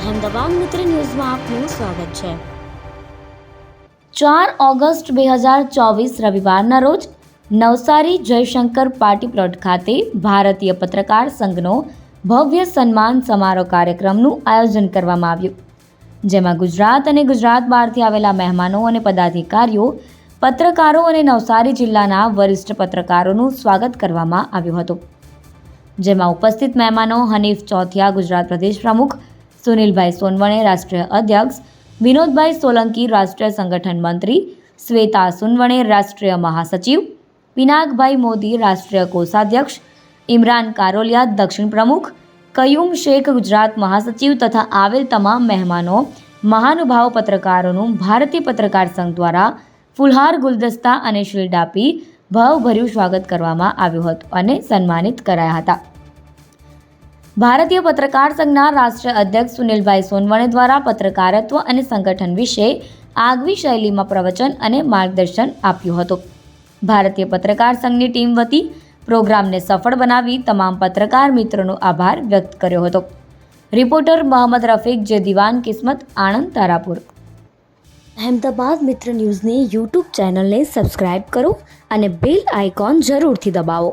અહેમદાબાદ મિત્ર ન્યૂઝમાં આપનું સ્વાગત છે. ચાર ઓગસ્ટ બે હજાર ચોવીસ રવિવારના રોજ નવસારી જયશંકર પાર્ટી પ્લોટ ખાતે ભારતીય પત્રકાર સંઘનો ભવ્ય સન્માન સમારોહ કાર્યક્રમનું આયોજન કરવામાં આવ્યું. જેમાં ગુજરાત અને ગુજરાત બહારથી આવેલા મહેમાનો અને પદાધિકારીઓ, પત્રકારો અને નવસારી જિલ્લાના વરિષ્ઠ પત્રકારોનું સ્વાગત કરવામાં આવ્યું હતું. જેમાં ઉપસ્થિત મહેમાનો હનીફ ચોથિયા, ગુજરાત પ્રદેશ પ્રમુખ સુનિલભાઈ સોનવણે રાષ્ટ્રીય અધ્યક્ષ, વિનોદભાઈ સોલંકી રાષ્ટ્રીય સંગઠન મંત્રી, શ્વેતા સુનવણે રાષ્ટ્રીય મહાસચિવ પિનાકભાઈ મોદી રાષ્ટ્રીય કોષાધ્યક્ષ, ઇમરાન કારોલિયા દક્ષિણ પ્રમુખ, કયુમ શેખ ગુજરાત મહાસચિવ તથા આવેલ તમામ મહેમાનો, મહાનુભાવ પત્રકારોનું ભારતીય પત્રકાર સંઘ દ્વારા ફુલહાર ગુલદસ્તા અને શિલ્ડ આપી ભાવભર્યું સ્વાગત કરવામાં આવ્યું હતું અને સન્માનિત કરાયા હતા. ભારતીય પત્રકાર સંઘના રાષ્ટ્રીય અધ્યક્ષ સુનિલભાઈ સોનવણે દ્વારા પત્રકારત્વ અને સંગઠન વિશે આગવી શૈલીમાં પ્રવચન અને માર્ગદર્શન આપ્યું હતું. ભારતીય પત્રકાર સંઘની ટીમ વતી પ્રોગ્રામને સફળ બનાવી તમામ પત્રકાર મિત્રોનો આભાર વ્યક્ત કર્યો હતો. રિપોર્ટર મોહમ્મદ રફીક જે દિવાન, કિસ્મત, આણંદ, તારાપુર. અહેમદાબાદ મિત્ર ન્યૂઝની યુટ્યુબ ચેનલને સબસ્ક્રાઇબ કરો અને બેલ આઇકોન જરૂરથી દબાવો.